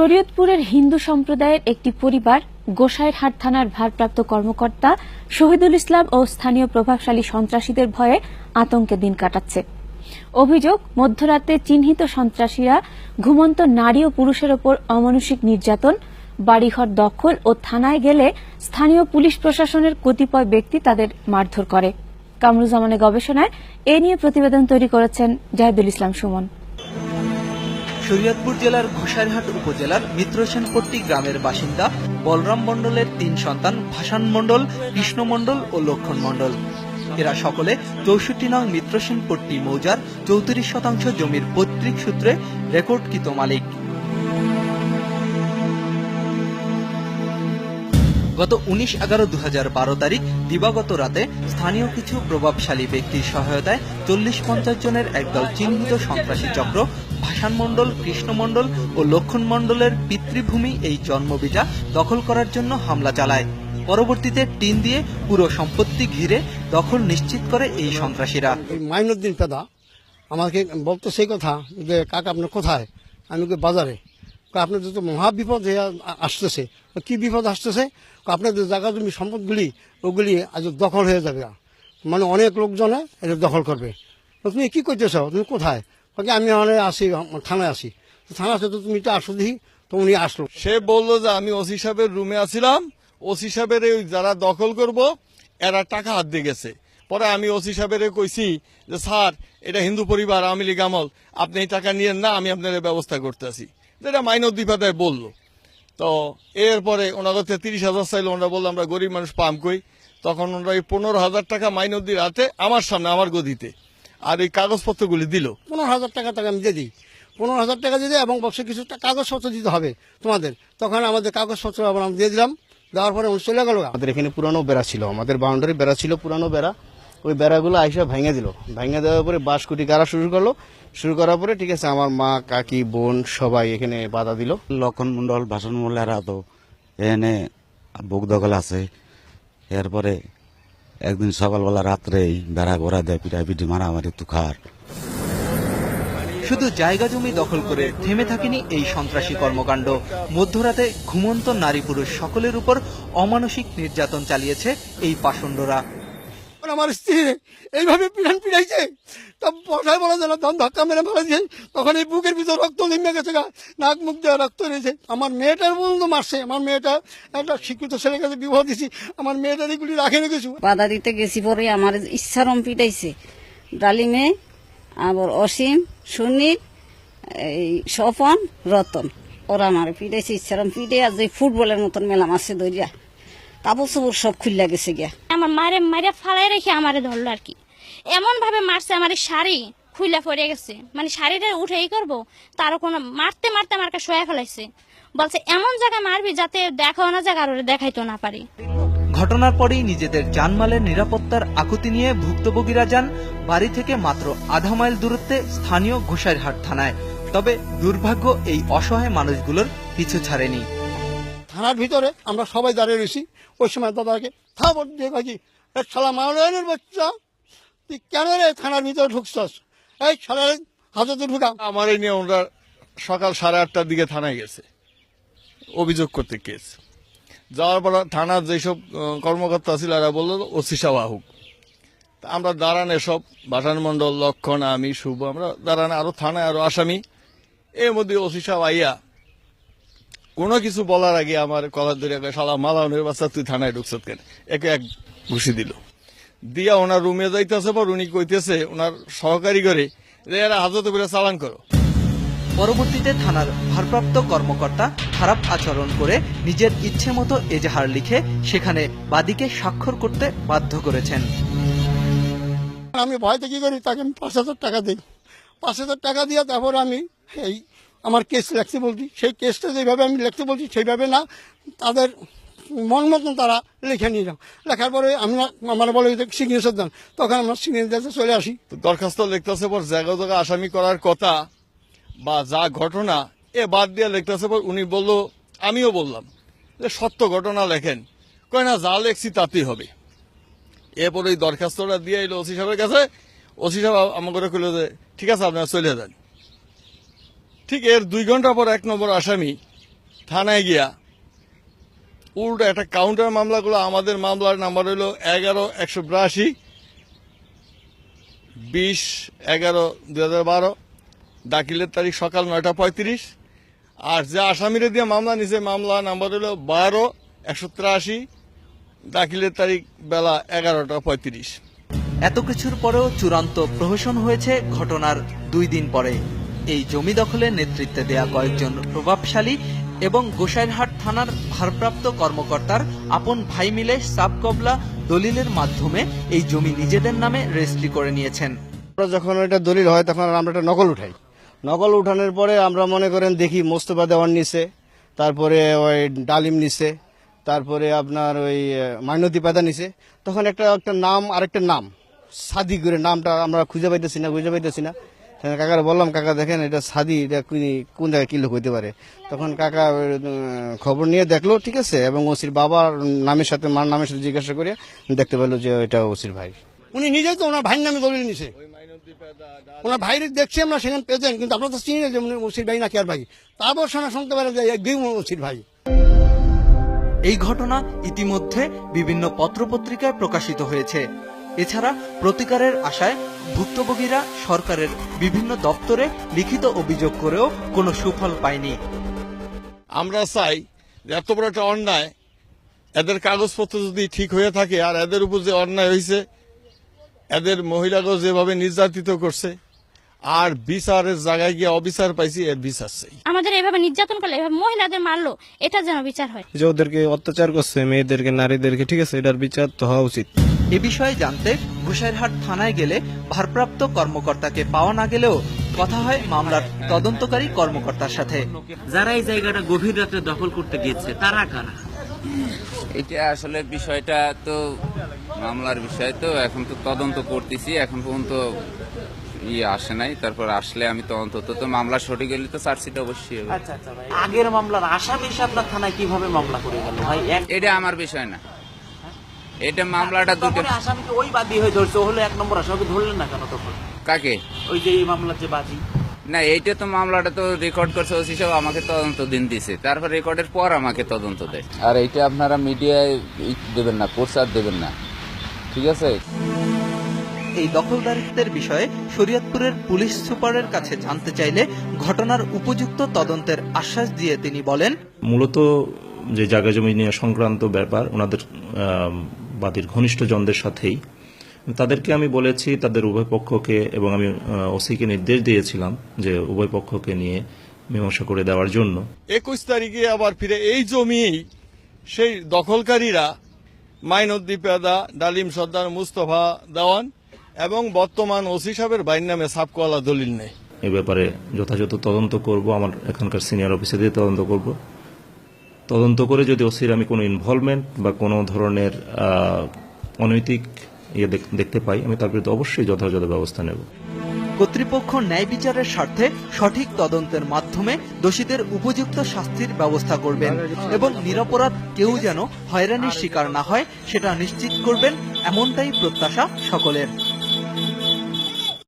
শরীয়তপুরের হিন্দু সম্প্রদায়ের একটি পরিবার, গোসাইরহাট থানার ভারপ্রাপ্ত কর্মকর্তা, শহীদুল ইসলাম ও স্থানীয় প্রভাবশালী সন্ত্রাসীদের ভয়ে আতঙ্কে দিন কাটাচ্ছে। অভিযোগ, মধ্যরাতে চিহ্নিত সন্ত্রাসীরা ঘুমন্ত নারী ও পুরুষের ওপর অমানসিক নির্যাতন, বাড়িঘর দখল ও থানায় গেলে স্থানীয় পুলিশ প্রশাসনের কতিপয় ব্যক্তি তাদের মারধর করে। কামরুজ্জামানের গবেষণায় এ নিয়ে প্রতিবেদন তৈরি করেছেন জাহিদুল ইসলাম সুমন। শরীয়তপুর জেলার ঘোষারহাট উপজেলার মিত্রসেনপট্টি গ্রামের বাসিন্দা বলরাম মণ্ডলের তিন সন্তান ভাসান মণ্ডল, কৃষ্ণ মণ্ডল ও লক্ষণ মণ্ডল। এরা সকলে চৌষট্টি নং মিত্রসেনপট্টি মৌজার চৌত্রিশ শতাংশ জমির পৈতৃক সূত্রে রেকর্ডকৃত মালিক। গত উনিশ এগারো দু বারো তারিখ দিবাগত রাতে স্থানীয় কিছু প্রভাবশালী ব্যক্তির সহায়তায় চল্লিশ পঞ্চাশ জনের একদল চিহ্নিত সন্ত্রাসী চক্র ভাসান মণ্ডল কৃষ্ণ ও লক্ষণ মণ্ডলের পিতৃভূমি এই জন্মবিটা দখল করার জন্য হামলা চালায়। পরবর্তীতে টিন দিয়ে পুরো সম্পত্তি ঘিরে দখল নিশ্চিত করে এই সন্ত্রাসীরা। মাইনুদ্দিন পেদা আমাকে বলতো সেই কথা যে, কাকা, আপনি কোথায়? আমি বাজারে। কই আপনাদের তো মহা বিপদ আসতেছে। কি বিপদ আসতেছে? আপনাদের জায়গা, জমি, সম্পদগুলি, ওগুলি আজ দখল হয়ে যাবে। মানে অনেক লোকজনে এটা দখল করবে। তুমি কি করতেছ? তুমি কোথায়? কই, আমি অনেক আসি থানায় আসি। থানা আছে তো তুমি তো আসো দেখি তো উনি আসলো। সে বলল যে আমি ওসি সাহেবের রুমে আছিলাম। ওসি সাহেবের এই যারা দখল করব এরা টাকা হাত দিয়ে গেছে। পরে আমি ওসি সাহেবের কইছি যে স্যার এটা হিন্দু পরিবার আওয়ামী লীগ আমল। আপনি এই টাকা নিয়েন না আমি আপনার ব্যবস্থা করতেছি যেটা মাইনদ্দীপাদায় বলল। তো এরপরে ওনাদের থেকে তিরিশ হাজার চাইলো। ওনারা বলল আমরা গরিব মানুষ পাম কই? তখন ওনারা এই পনেরো হাজার টাকা মাইনদ্দির হাতে আমার সামনে আমার গদিতে। আর এই কাগজপত্রগুলি দিল। পনেরো হাজার টাকা তাকে আমি দিয়ে দিই। পনেরো হাজার টাকা দিয়ে দিই এবং বক্সে কিছু কাগজপত্র দিতে হবে তোমাদের। তখন আমাদের কাগজপত্র আবার আমি দিয়ে দিলাম। দেওয়ার পরে উনি চলে গেল আমাদের এখানে পুরানো বেড়া ছিল। আমাদের বাউন্ডারি বেড়া ছিল পুরানো বেড়া। ওই বেড়াগুলো আইসা ভেঙে দিল। ভেঙে দেওয়ার পরে বাঁশকুটি গাড়া শুরু করল। শুরু করার পরে ঠিক আছে আমার মা কাকি বোন সবাই এখানে বাধা দিল। লক্ষণ মন্ডল ভাষণ মন্ডলেরা তো এখানে বুক দখল আছে। এরপরে একদিন সকালবেলা রাত্রেই বেড়া ঘোরা দেয় মারা মারামারি, তুখার। শুধু জায়গা জমি দখল করে থেমে থাকেনি এই সন্ত্রাসী কর্মকাণ্ড। মধ্যরাতে ঘুমন্ত নারী পুরুষ সকলের উপর অমানসিক নির্যাতন চালিয়েছে এই পাষণ্ডরা। তখন আমার স্ত্রী। এইভাবে পিড়ান পিড়াইছে। তা বসায় বলা যায় না ধাক্কা মেরে ফেলা দিয়ে তখন এই বুকের ভিতর রক্ত নেমে গেছে গা। নাক মুখ দেওয়া রক্ত রয়েছে। আমার মেয়েটার পর্যন্ত মারছে। আমার মেয়েটা একটা শিক্ষিত ছেলের কাছে বিবাহ দিছি। আমার মেয়েটার এগুলি রাখে কিছু। বাধা দিতে গেছি পরে আমার ইচ্ছারম পিটাইছে ডালিমে, আবার অসীম, সুনীল, এই স্বপন, রতন। ওরা আমার পিটাইছে ইচ্ছারম পিটে আর যে ফুটবলের মতন মেলা মাসে দরিয়া কাপড় চোপড় সব খুললা গেছে গিয়া। আমার মারে মারে ফালাই রেখে আমারে ধরলো আর কি। এমন ভাবে মারছে আমার শাড়ি খুইলা পড়ে গেছে। মানে শাড়িটা উঠেই করব তারও কোনো মারতে মারতে আমার কাছে শোয়া ফেলাইছে। বলছে এমন জায়গায় মারবি যাতে দেখাও না জায়গা আর দেখাইতো না পারি। ঘটনার পরেই নিজেদের জানমালের নিরাপত্তার আকুতি নিয়ে ভুক্তভোগীরা যান বাড়ি থেকে মাত্র আধা মাইল দূরত্বে স্থানীয় ঘোষারহাট থানায়। তবে দুর্ভাগ্য এই অসহায় মানুষগুলোর পিছু ছাড়েনি। থানার ভিতরে আমরা সবাই দাঁড়িয়ে রয়েছি। ওই সময় দাদাকে থাপড় দিয়ে কাছি এক শালা বাচ্চা, তুই কেন রে থানার ভিতরে ঢুকছস? এই শালা, হাজতে ঢুকা। আমার এই নিয়ে ওনারা সকাল সাড়ে আটটার দিকে থানায় গেছে। অভিযোগ করতে কেস। যাওয়ার পর থানার যেসব কর্মকর্তা ছিল, এরা বলল, ওসি তা আমরা দাঁড়ান এসব, বাসান মন্ডল লক্ষণ, আমি, শুভ, আমরা দাঁড়ান, আরও থানায় আরও আসামি। এর মধ্যে ওসি সাহেব আইয়া কোনো কিছু বলার আগে আমার কলার ধরে শালা মালাউনের বাচ্চা তুই থানায় ঢুকছত কেন? একে এক ঘুষি দিল। দিয়া ওনার রুমে যাইতেছে পর উনি কইতেছে ওনার সহকারী করে এরা হাজতে করে চালান করো। পরবর্তীতে থানার ভারপ্রাপ্ত কর্মকর্তা খারাপ আচরণ করে নিজের ইচ্ছে মতো এজাহার লিখে সেখানে বাদীকে স্বাক্ষর করতে বাধ্য করেছেন। আমি ভয়তে কি করি তাকে আমি পাঁচ হাজার টাকা দিই। পাঁচ হাজার টাকা দিয়ে তারপর আমি এই আমার কেস লেখতে বলছি। সেই কেসটা যেভাবে আমি লিখতে বলছি, সেইভাবে না, তাদের মন মতন তারা লিখে নিয়ে যাও। লেখার পরে আমরা আমার বলে সিগনেচার দেন। তখন আমরা সিগনেচার চলে আসি। দরখাস্ত লিখতেছে পর জায়গা জায়গা আসামি করার কথা বা যা ঘটনা, এ বাদ দিয়ে লিখতেছে পর উনি বলল, আমিও বললাম যে সত্য ঘটনা লেখেন। কয় না, যা লেখছি তাতেই হবে। এরপর ওই দরখাস্তটা দিয়ে এলো ওসি সাহেবের কাছে। ওসি সাহেব আমাকে কইল যে, ঠিক আছে আপনারা চলে যান। ঠিক এর দুই ঘণ্টা পর এক নম্বর আসামি থানায় গিয়া উল্টো একটা কাউন্টার মামলাগুলো আমাদের মামলার নাম্বার হলো এগারো একশো বিরাশি, বিশ এগারো দু হাজার বারো, দাখিলের তারিখ সকাল নয়টা পঁয়ত্রিশ। আর যে আসামিরে দিয়ে মামলা নিছে, মামলা নাম্বার হলো বারো একশো তিরাশি, দাখিলের তারিখ বেলা এগারোটা পঁয়ত্রিশ। এত কিছুর পরেও চূড়ান্ত প্রহসন হয়েছে ঘটনার দুই দিন পরে। এই জমি দখলের নেতৃত্বে দেয়া কয়েকজন প্রভাবশালী এবং গোসাইরহাট থানার ভারপ্রাপ্ত কর্মকর্তার আপন ভাই মিলে সাবকবলা দলিলের মাধ্যমে এই জমি নিজেদের নামে রেজিস্ট্রি করে নিয়েছেন। যখন এটা দলিল হয়, তখন আমরা একটা নকল উঠাই। নকল উঠানোর পরে আমরা মনে করেন দেখি মোস্তফা দেওয়ান নিছে, তারপরে ওই ডালিম নিছে, তারপরে আপনার ওই মাইনতি পেদা নিছে। তখন একটা একটা নাম, আরেকটা নাম সাদি করে নামটা আমরা খুঁজে পাইতেছি না, খুঁজে পাইতেছি না। কাকার বললাম কাকা দেখেন এটা সাদি এটা কোন- কোন জায়গায় কি লোক হইতে পারে? তখন কাকা খবর নিয়ে দেখল ঠিক আছে এবং ওসির বাবার নামের সাথে মার নামের সাথে জিজ্ঞাসা করে দেখতে পেল যে এটা ওসির ভাই। উনি নিজেই তো ওনার ভাইয়ের নামে দলিল নিছে। ওনার ভাইরে দেখছি আমরা সেখানে পেয়েছেন কিন্তু আপনার তো চিনি না যে উনি ওসির ভাই না কে আর ভাই। তারপর শোনা শুনতে পারে যে একদিন ওসির ভাই। এই ঘটনা ইতিমধ্যে বিভিন্ন পত্রপত্রিকায় প্রকাশিত হয়েছে। এছাড়া প্রতিকারের আশায় ভুক্তভোগীরা সরকারের বিভিন্ন দপ্তরে লিখিত অভিযোগ করেও কোনো সুফল পায়নি। আমরা চাই যে এত বড় একটা অন্যায় এদের কাগজপত্র যদি ঠিক হয়ে থাকে আর এদের উপর যে অন্যায় হয়েছে এদের মহিলাকেও যেভাবে নির্যাতিত করছে আর বিচারের জায়গায় গিয়ে অবিচার পাইছি এর বিচার চাই। আমাদের এভাবে নির্যাতন করলে এভাবে মহিলাদের মারলো এটা যেন বিচার হয়। যে ওদেরকে অত্যাচার করছে মেয়েদেরকে নারীদেরকে ঠিক আছে এটার বিচার তো হওয়া উচিত। এ বিষয়ে জানতে ঘুষাইরহাট থানায় গেলে ভারপ্রাপ্ত কর্মকর্তাকে পাওয়া না গেলেও কথা হয় মামলার তদন্তকারী কর্মকর্তার সাথে। যারা এই জায়গাটা গভীর রাতে দখল করতে গিয়েছে তারা কারা? এটা আসলে বিষয়টা তো মামলার বিষয় তো এখন তো তদন্ত করতেছি এখন পর্যন্ত ইয়ে আসে নাই তারপর আসলে আমি তদন্ত তো তো মামলা সঠিক হলে তো চার্জশিট অবশ্যই হবে। আচ্ছা আচ্ছা ভাই। আগের মামলার আসামি আপনার থানায় কীভাবে মামলা করে গেল? ভাই এটা আমার বিষয় না। এটা মামলাটা দুটো আসামিকে ওই বাদী হয়ে ধরছে হলো এক নম্বর আসামিকে ধরলেন না কেন তখন? কাকে? ওই যে এই মামলার যে বাদী। না এইটা তো মামলাটা তো রেকর্ড করছে ওসি সাহেব আমাকে তদন্ত দিন দিছে। তারপর রেকর্ডের পর আমাকে তদন্ত দেয়। আর এইটা আপনারা মিডিয়ায় দেবেন না প্রচার দেবেন না। ঠিক আছে? এই দখলদারিত্বের বিষয়ে শরীয়তপুরের পুলিশ সুপারের কাছে জানতে চাইলে ঘটনার উপযুক্ত তদন্তের আশ্বাস দিয়ে তিনি বলেন মূলত যে জায়গা জমি নিয়ে সংক্রান্ত ব্যাপার ওনাদের বাদীর ঘনিষ্ঠজনদের সাথেই। তাদেরকে আমি বলেছি তাদের উভয় পক্ষকে এবং আমি ওসিকে নির্দেশ দিয়েছিলাম যে উভয় পক্ষকে নিয়ে মীমাংসা করে দেওয়ার জন্য। একুশ তারিখে আবার ফিরে এই জমি সেই দখলকারীরা মাইনুদ্দি পেদা ডালিম সর্দার মুস্তফা দেওয়ান এবং বর্তমান ওসি সাহেবের বাইর নামে সাবকোয়ালা দলিল নেই। এ ব্যাপারে যথাযথ তদন্ত করব আমার এখানকার সিনিয়র অফিসে দিয়ে তদন্ত করব। তদন্ত করে যদি ওসির আমি কোনো ইনভলভমেন্ট বা কোনো ধরনের অনৈতিক ইয়ে দেখ- দেখতে পাই, আমি তার বিরুদ্ধে অবশ্যই যথাযথ ব্যবস্থা নেব। কর্তৃপক্ষ ন্যায় বিচারের স্বার্থে সঠিক তদন্তের মাধ্যমে দোষীদের উপযুক্ত শাস্তির ব্যবস্থা করবেন এবং নিরপরাধ কেউ যেন হয়রানির শিকার না হয়, সেটা নিশ্চিত করবেন, এমনটাই প্রত্যাশা সকলের।